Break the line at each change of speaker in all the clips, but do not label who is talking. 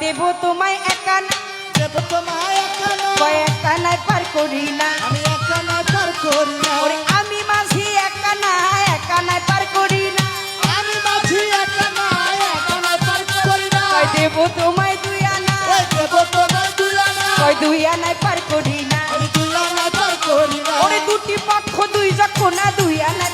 দেবো তোমায় একা না।
দেব তোমায় একা না।
একা নাই পার করি না।
আমি একা নাই পার করি না।
আমি মাঝি একা না একা নাই পার করি না।
আমি মাঝি একা না একা নাই পার করি না।
দেব তোমায় দুই আনা
দেব তোমায় দুই আনা
দুই পার করি না।
আমি দুই পার করি না।
দুটি পক্ষ দুই যখন না দুই
আনা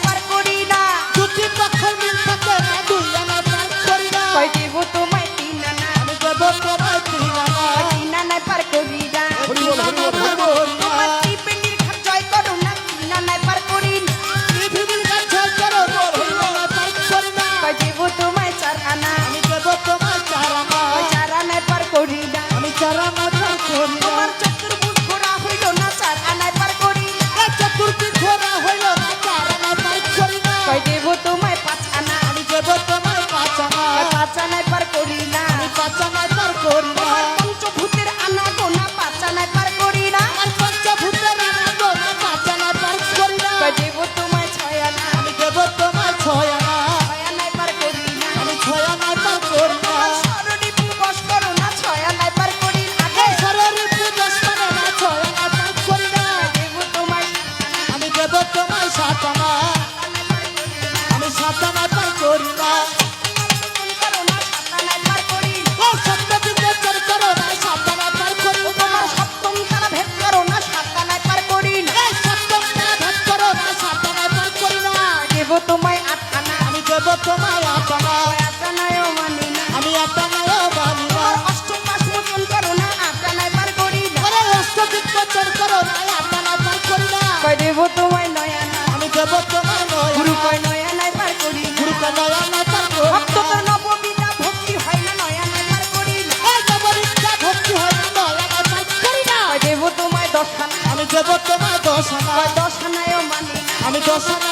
Dios.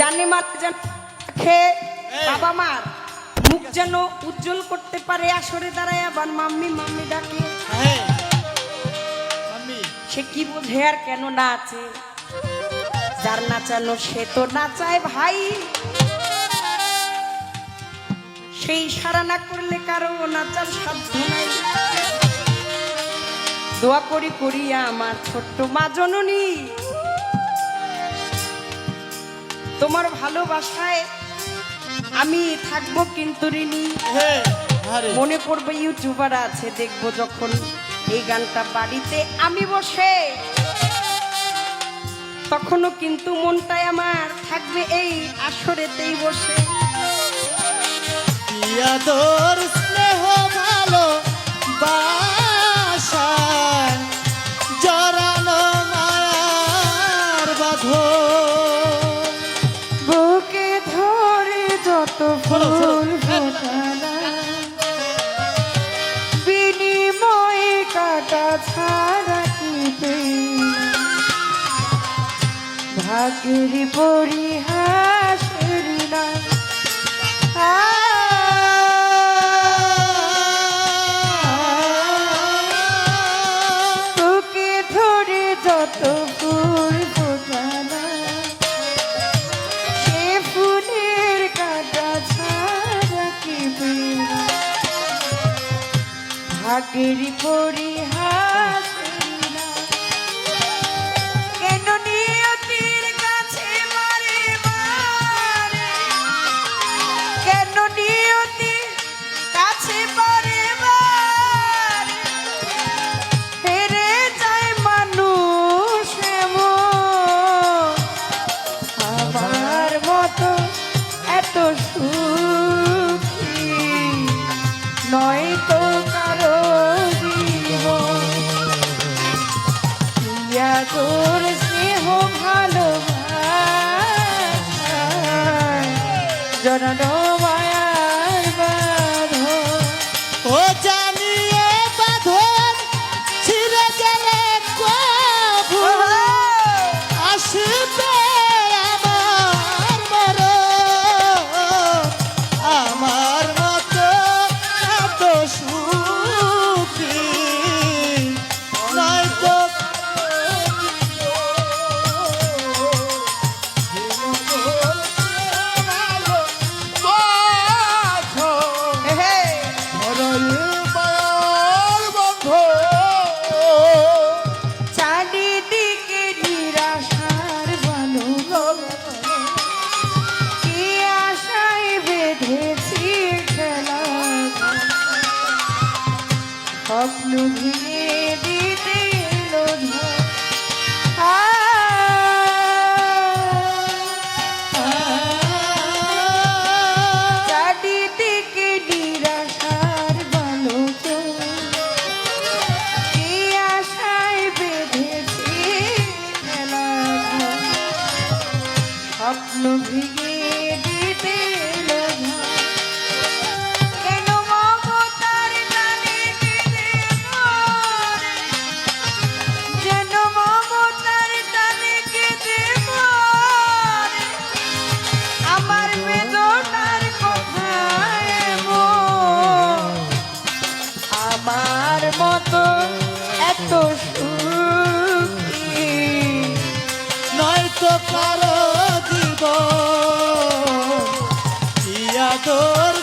জানি মাতে যেন খেয়ে বাবা মার মুখ যেন উজ্জ্বল করতে পারে আসরে দাঁড়ায় আবার মাম্মি মাম্মি ডাকে। সে কি বোঝে আর কেন নাচে? আছে যার নাচানো সে তো নাচায় ভাই। সেই সারা না করলে কারও নাচার সাধ্য নাই। দোয়া করি করিয়া আমার ছোট্ট মা জননী। তোমার ভালোবাসায় আমি থাকব কিন্তু ঋণী মনে করব ইউটিউবার আছে দেখব যখন এই গানটা বাড়িতে আমি বসে। তখনও কিন্তু মনটাই আমার থাকবে এই আসরেতেই বসে। কত
ফুল হ্যাঁ,
হ্যাঁ, হ্যাঁ। বিনিময়ে কাটা ছাড়া কি ভাগ্যের পরিহার ভাগ্যের পরিহাস জনন স্বপ্ন ভেঙে দিতে মায়া তোর